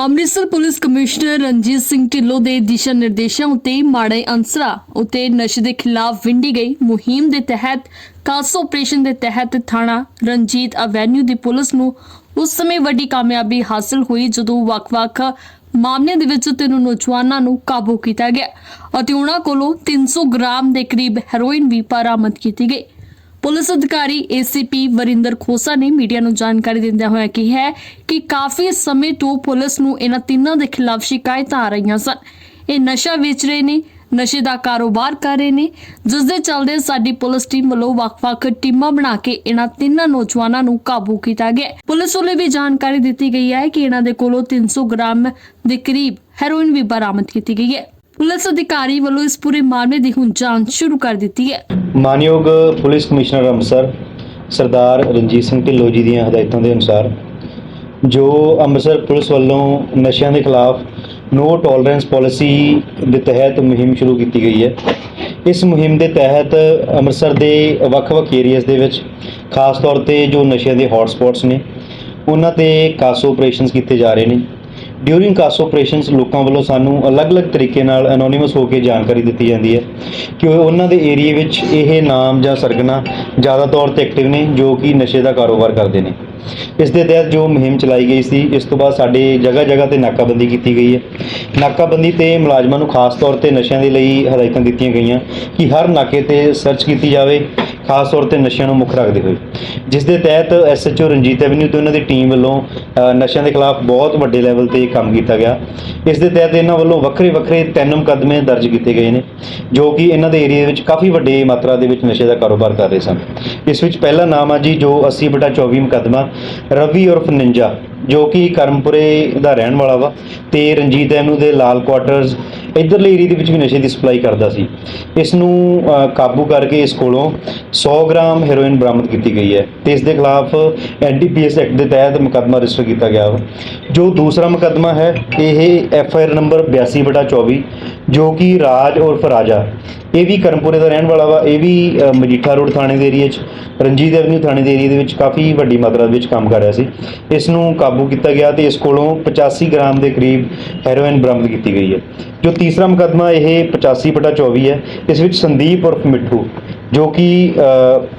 Amritsar police commissioner Ranjit Singh Dhillon ਦੇ ਦਿਸ਼ਾ ਨਿਰਦੇਸ਼ਾਂ ਉਤੇ ਮਾੜੇ ਅੰਸਰਾਂ ਉਤੇ ਨਸ਼ੇ ਦੇ ਖਿਲਾਫ ਵਿੰਡੀ ਗਈ ਮੁਹਿੰਮ ਦੇ ਤਹਿਤ ਕਾਸ ਆਪਰੇਸ਼ਨ ਦੇ ਤਹਿਤ ਥਾਣਾ ਰਣਜੀਤ ਐਵੇਨਿਊ ਦੀ ਪੁਲਿਸ ਨੂੰ ਉਸ ਸਮੇਂ ਵੱਡੀ ਕਾਮਯਾਬੀ ਹਾਸਲ ਹੋਈ ਜਦੋਂ ਵੱਖ-ਵੱਖ ਮਾਮਲਿਆਂ ਦੇ ਵਿੱਚ ਤਿੰਨ ਨੌਜਵਾਨਾਂ ਨੂੰ ਕਾਬੂ ਕੀਤਾ ਗਿਆ ਅਤੇ ਉਹਨਾਂ ਕੋਲੋਂ 300 ਗ੍ਰਾਮ ਦੇ ਕਰੀਬ ਹੈਰੋਇਨ ਵੀ ਬਰਾਮਦ ਕੀਤੀ ਗਈ। ਪੁਲਿਸ ਅਧਿਕਾਰੀ ਏਸੀਪੀ ਵਰਿੰਦਰ ਖੋਸਾ ਨੇ ਮੀਡੀਆ ਨੂੰ ਜਾਣਕਾਰੀ ਦਿੰਦਿਆਂ ਹੋਇਆ ਕਿਹਾ ਹੈ ਕਿ ਕਾਫੀ ਸਮੇਂ ਤੋਂ ਪੁਲਿਸ ਨੂੰ ਇਹਨਾਂ ਤਿੰਨਾਂ ਦੇ ਖਿਲਾਫ ਸ਼ਿਕਾਇਤਾਂ ਆ ਰਹੀਆਂ ਸਨ। ਇਹ ਨਸ਼ਾ ਵੇਚ ਰਹੇ ਨੇ, ਨਸ਼ੇ ਦਾ ਕਾਰੋਬਾਰ ਕਰ ਰਹੇ ਨੇ, ਜਿਸ ਦੇ ਚੱਲਦੇ ਸਾਡੀ ਪੁਲਿਸ ਟੀਮ ਵੱਲੋਂ ਵੱਖ-ਵੱਖ ਟੀਮਾਂ ਬਣਾ ਕੇ ਇਹਨਾਂ ਤਿੰਨਾਂ ਨੌਜਵਾਨਾਂ ਨੂੰ ਕਾਬੂ ਕੀਤਾ ਗਿਆ ਪੁਲਿਸ ਵੱਲੋਂ ਵੀ ਜਾਣਕਾਰੀ ਦਿੱਤੀ ਗਈ ਹੈ ਕਿ ਇਹਨਾਂ ਦੇ ਕੋਲੋਂ 300 ਗ੍ਰਾਮ ਦੇ ਕਰੀਬ ਹੈਰੋਇਨ ਵੀ ਬਰਾਮਦ ਕੀਤੀ ਗਈ ਹੈ। ਪੁਲਿਸ ਅਧਿਕਾਰੀ ਵੱਲੋਂ ਇਸ ਪੂਰੇ ਮਾਮਲੇ ਦੀ ਹੁਣ ਜਾਂਚ ਸ਼ੁਰੂ ਕਰ ਦਿੱਤੀ ਹੈ। ਮਾਨਯੋਗ ਪੁਲਿਸ ਕਮਿਸ਼ਨਰ ਅੰਮ੍ਰਿਤਸਰ ਸਰਦਾਰ ਰਣਜੀਤ ਸਿੰਘ ਢਿੱਲੋਂ ਜੀ ਦੀਆਂ ਹਦਾਇਤਾਂ ਦੇ ਅਨੁਸਾਰ ਜੋ ਅੰਮ੍ਰਿਤਸਰ ਪੁਲਿਸ ਵੱਲੋਂ ਨਸ਼ਿਆਂ ਦੇ ਖਿਲਾਫ ਨੋ ਟੋਲਰੈਂਸ ਪਾਲਿਸੀ ਦੇ ਤਹਿਤ ਮੁਹਿੰਮ ਸ਼ੁਰੂ ਕੀਤੀ ਗਈ ਹੈ। ਇਸ ਮੁਹਿੰਮ ਦੇ ਤਹਿਤ ਅੰਮ੍ਰਿਤਸਰ ਦੇ ਵੱਖ-ਵੱਖ ਏਰੀਆਜ਼ ਦੇ ਵਿੱਚ ਖਾਸ ਤੌਰ ਤੇ ਜੋ ਨਸ਼ਿਆਂ ਦੇ ਹੌਟ ਸਪੌਟਸ ਨੇ, ਉਹਨਾਂ ਤੇ ਕਾਸੋ ਆਪਰੇਸ਼ਨਸ ਕੀਤੇ ਜਾ ਰਹੇ ਨੇ। ਡਿਊਰਿੰਗ ਕਾਸ ਆਪਰੇਸ਼ਨਸ ਲੋਕਾਂ ਵੱਲੋਂ ਸਾਨੂੰ ਅਲੱਗ-ਅਲੱਗ ਤਰੀਕੇ ਨਾਲ ਐਨੋਨਿਮਸ ਹੋ ਕੇ ਜਾਣਕਾਰੀ ਦਿੱਤੀ ਜਾਂਦੀ ਹੈ ਕਿ ਉਹਨਾਂ ਦੇ ਏਰੀਆ ਵਿੱਚ ਇਹ ਨਾਮ ਜਾਂ ਸਰਗਨਾ ਜ਼ਿਆਦਾ ਤੌਰ ਤੇ ਐਕਟਿਵ ਨੇ, ਜੋ ਕਿ ਨਸ਼ੇ ਦਾ ਕਾਰੋਬਾਰ ਕਰਦੇ ਨੇ। ਇਸ ਦੇ ਤਹਿਤ ਜੋ ਮੁਹਿੰਮ ਚਲਾਈ ਗਈ ਸੀ, ਇਸ ਤੋਂ ਬਾਅਦ ਸਾਡੇ ਜਗ੍ਹਾ ਜਗ੍ਹਾ ਤੇ ਨਾਕਾਬੰਦੀ ਕੀਤੀ ਗਈ ਹੈ। ਨਾਕਾਬੰਦੀ ਤੇ ਮੁਲਾਜ਼ਮਾਂ ਨੂੰ ਖਾਸ ਤੌਰ ਤੇ ਨਸ਼ਿਆਂ ਦੇ ਲਈ ਹਦਾਇਤਾਂ ਦਿੱਤੀਆਂ ਗਈਆਂ ਕਿ ਹਰ ਨਾਕੇ ਤੇ ਸਰਚ ਕੀਤੀ ਜਾਵੇ ਖਾਸ ਤੌਰ ਤੇ ਨਸ਼ਿਆਂ ਨੂੰ ਮੁੱਖ ਰੱਖਦੇ ਹੋਏ। ਜਿਸ ਦੇ ਤਹਿਤ ਐਸਐਚਓ ਰਣਜੀਤ ਐਵਨਿਊ ਤੋਂ ਉਹਨਾਂ ਦੀ ਟੀਮ ਵੱਲੋਂ ਨਸ਼ਿਆਂ ਦੇ ਖਿਲਾਫ ਬਹੁਤ ਵੱਡੇ ਲੈਵਲ ਤੇ ਕੰਮ ਕੀਤਾ ਗਿਆ। ਇਸ ਦੇ ਤਹਿਤ ਇਹਨਾਂ ਵੱਲੋਂ ਵੱਖਰੇ ਵੱਖਰੇ ਤਿੰਨ ਮੁਕੱਦਮੇ ਦਰਜ ਕੀਤੇ ਗਏ ਨੇ, ਜੋ ਕਿ ਇਹਨਾਂ ਦੇ ਏਰੀਆ ਵਿੱਚ ਕਾਫੀ ਵੱਡੀ ਮਾਤਰਾ ਦੇ ਵਿੱਚ ਨਸ਼ੇ ਦਾ ਕਾਰੋਬਾਰ ਕਰ ਰਹੇ ਸਨ। ਇਸ ਵਿੱਚ ਪਹਿਲਾ ਨਾਮ ਆ ਜੀ ਜੋ 80 ਬਟਾ 24 ਮੁਕੱਦਮਾ, ਰਵੀ ਉਰਫ ਨਿੰਜਾ, ਜੋ ਕਿ ਕਰਮਪੁਰੇ ਦਾ ਰਹਿਣ ਵਾਲਾ ਵਾ ਤੇ ਰਣਜੀਤ ਐਵਨਿਊ ਦੇ ਲਾਲ ਕੁਆਟਰਸ ਇਧਰਲੇ ਏਰੀਏ ਦੇ ਵਿੱਚ ਵੀ ਨਸ਼ੇ ਦੀ ਸਪਲਾਈ ਕਰਦਾ ਸੀ। ਇਸ ਨੂੰ ਕਾਬੂ ਕਰਕੇ ਇਸ ਕੋਲੋਂ 100 ਗ੍ਰਾਮ ਹੈਰੋਇਨ ਬਰਾਮਦ ਕੀਤੀ ਗਈ ਹੈ ਤੇ ਇਸ ਦੇ ਖਿਲਾਫ ਐਨਡੀਪੀਐਸ ਐਕਟ ਦੇ ਤਹਿਤ ਮੁਕੱਦਮਾ ਰਜਿਸਟਰ ਕੀਤਾ ਗਿਆ ਵਾ। ਜੋ ਦੂਸਰਾ ਮੁਕੱਦਮਾ ਹੈ, ਇਹ ਐਫ ਆਈ ਆਰ ਨੰਬਰ 82 ਬਟਾ 24 ਜੋ ਕਿ ਰਾਜ ਔਰ ਰਾਜਾ ਇਹ ਵੀ ਕਰਮਪੁਰੇ ਦਾ ਰਹਿਣ ਵਾਲਾ ਵਾ, ਇਹ ਵੀ ਮਜੀਠਾ ਰੋਡ ਥਾਣੇ ਦੇ ਏਰੀਆ 'ਚ, ਰਣਜੀਤ ਐਵਨਿਊ ਥਾਣੇ ਦੇ ਏਰੀਆ ਦੇ ਵਿੱਚ ਕਾਫੀ ਵੱਡੀ ਮਾਤਰਾ ਦੇ ਵਿੱਚ ਕੰਮ ਕਰ ਰਿਹਾ ਸੀ। ਇਸ ਨੂੰ ਕਾਬੂ ਕੀਤਾ ਗਿਆ ਤੇ ਇਸ ਕੋਲੋਂ 85 ਗ੍ਰਾਮ ਦੇ ਕਰੀਬ ਹੈਰੋਇਨ ਬਰਾਮਦ ਕੀਤੀ ਗਈ ਹੈ। ਜੋ ਤੀਸਰਾ ਮੁਕੱਦਮਾ ਇਹ 85 ਬਟਾ 24 ਹੈ। ਇਸ ਵਿੱਚ ਸੰਦੀਪ ਉਰਫ ਮਿੱਠੂ ਜੋ ਕਿ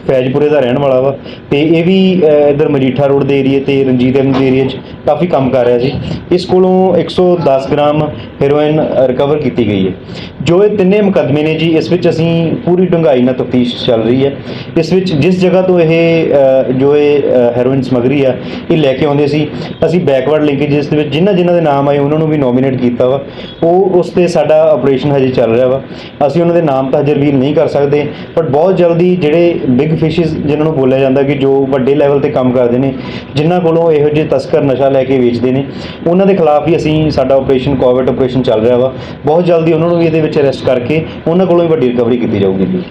ਫੈਜ਼ਪੁਰੇ ਦਾ ਰਹਿਣ ਵਾਲਾ ਵਾ ਤੇ ਇਹ ਵੀ ਅ, ਇੱਧਰ ਮਜੀਠਾ ਰੋਡ ਦੇ ਏਰੀਏ ਤੇ ਰਣਜੀਤ ਐਮ ਦੇ ਏਰੀਏ 'ਚ ਕਾਫੀ ਕੰਮ ਕਰ ਰਿਹਾ ਸੀ ਇਸ ਕੋਲੋਂ 110 ਗ੍ਰਾਮ ਹੈਰੋਇਨ ਰਿਕਵਰ ਕੀਤੀ ਗਈ ਹੈ। ਜੋ ਇਹ ਤਿੰਨੇ ਮੁਕੱਦਮੇ ਨੇ ਜੀ, ਇਸ ਵਿੱਚ ਅਸੀਂ ਪੂਰੀ ਡੂੰਘਾਈ ਨਾਲ ਤਫਤੀਸ਼ ਚੱਲ ਰਹੀ ਹੈ। ਇਸ ਵਿੱਚ ਜਿਸ ਜਗ੍ਹਾ ਤੋਂ ਇਹ ਜੋ ਇਹ ਹੈਰੋਇਨ ਸਮਗਰੀ ਆ, ਇਹ ਲੈ ਕੇ ਆਉਂਦੇ ਸੀ, ਅਸੀਂ ਬੈਕਵਰਡ ਲਿੰਕੇਜਸ ਦੇ ਵਿੱਚ ਜਿਨ੍ਹਾਂ ਜਿਨ੍ਹਾਂ ਦੇ ਨਾਮ ਆਏ, ਉਹਨਾਂ ਨੂੰ ਵੀ ਨੋਮੀਨੇਟ ਕੀਤਾ ਵਾ। ਉਹ ਉਸ ਤੇ ਸਾਡਾ ਆਪਰੇਸ਼ਨ ਹਜੇ ਚੱਲ ਰਿਹਾ ਵਾ। ਅਸੀਂ ਉਹਨਾਂ ਦੇ ਨਾਮ ਤਾਂ ਹਜੇ ਰਿਵੀਲ ਨਹੀਂ ਕਰ ਸਕਦੇ ਬਟ ਬਹੁਤ ਜਲਦੀ ਜਿਹੜੇ ਬਿਗ ਫਿਸ਼ਸ ਜਿਨ੍ਹਾਂ ਨੂੰ ਬੋਲਿਆ ਜਾਂਦਾ ਕਿ ਜੋ ਵੱਡੇ ਲੈਵਲ ਤੇ ਕੰਮ ਕਰਦੇ ਨੇ, ਜਿਨ੍ਹਾਂ ਕੋਲੋਂ ਇਹੋ ਜਿਹੇ ਤਸਕਰ, ਨਸ਼ਾ ਲੈ ਕੇ ਵੇਚਦੇ ਨੇ। ਉਹਨਾਂ ਦੇ ਖਿਲਾਫ ਵੀ ਅਸੀਂ ਸਾਡਾ ਆਪਰੇਸ਼ਨ ਕੋਵਿਡ ਆਪਰੇਸ਼ਨ ਚੱਲ ਰਿਹਾ ਵਾ। ਬਹੁਤ ਜਲਦੀ ਉਹਨਾਂ ਨੂੰ ਵੀ ਇਹਦੇ ਵਿੱਚ ਅਰੈਸਟ ਕਰਕੇ ਉਹਨਾਂ ਕੋਲੋਂ ਵੀ ਵੱਡੀ ਰਿਕਵਰੀ ਕੀਤੀ ਜਾਊਗੀ ਜੀ।